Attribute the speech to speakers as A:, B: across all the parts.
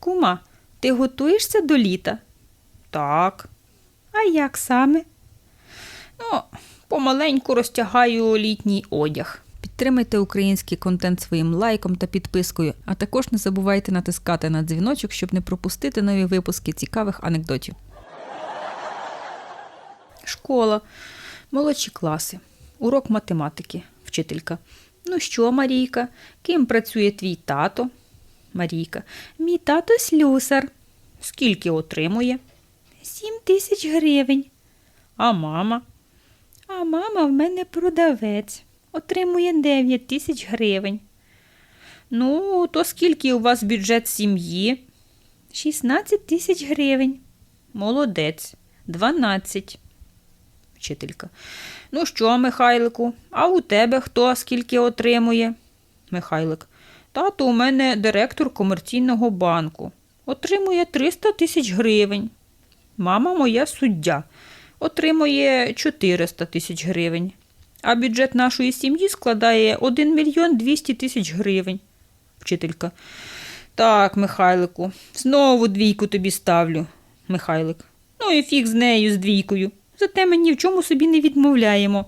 A: Кума, ти готуєшся до літа? Так. А як саме? Ну, помаленьку розтягаю літній одяг. Підтримайте український контент своїм лайком та підпискою, а також не забувайте натискати на дзвіночок, щоб не пропустити нові випуски цікавих анекдотів. Школа, молодші класи, урок математики, вчителька. Ну що, Марійка, ким працює твій тато? Марійка. Мій тато слюсар. Скільки отримує? Сім тисяч гривень. А мама? А мама в мене продавець. Отримує дев'ять тисяч гривень. Ну, то скільки у вас бюджет сім'ї? 16 тисяч гривень. Молодець. 12. Вчителька. Ну що, Михайлику, а у тебе хто скільки отримує? Михайлик. Тато у мене директор комерційного банку. Отримує 300 тисяч гривень. Мама моя суддя. Отримує 400 тисяч гривень. А бюджет нашої сім'ї складає 1 мільйон 200 тисяч гривень. Вчителька. Так, Михайлику, знову двійку тобі ставлю. Михайлик. Ну і фіг з нею, з двійкою. Зате ми ні в чому собі не відмовляємо.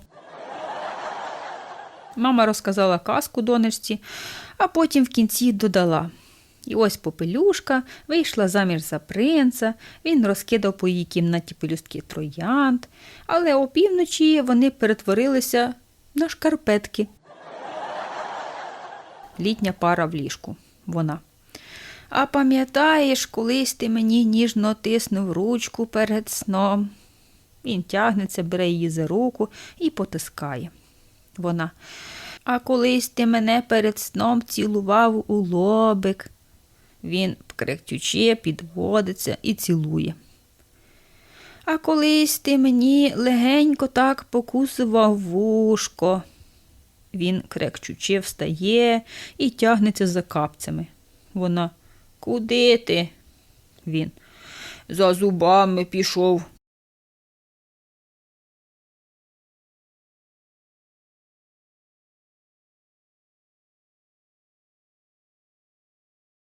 A: Мама розказала казку донечці, а потім в кінці додала. І ось попелюшка вийшла заміж за принца, він розкидав по її кімнаті пелюстки троянд, але опівночі вони перетворилися на шкарпетки. Літня пара в ліжку. Вона. А пам'ятаєш, колись ти мені ніжно тиснув ручку перед сном. Він тягнеться, бере її за руку і потискає. Вона. А колись ти мене перед сном цілував у лобик. Він, кректючи, підводиться і цілує. А колись ти мені легенько так покусував вушко. Він, крекчучи, встає і тягнеться за капцями. Вона. Куди ти? Він. За зубами пішов.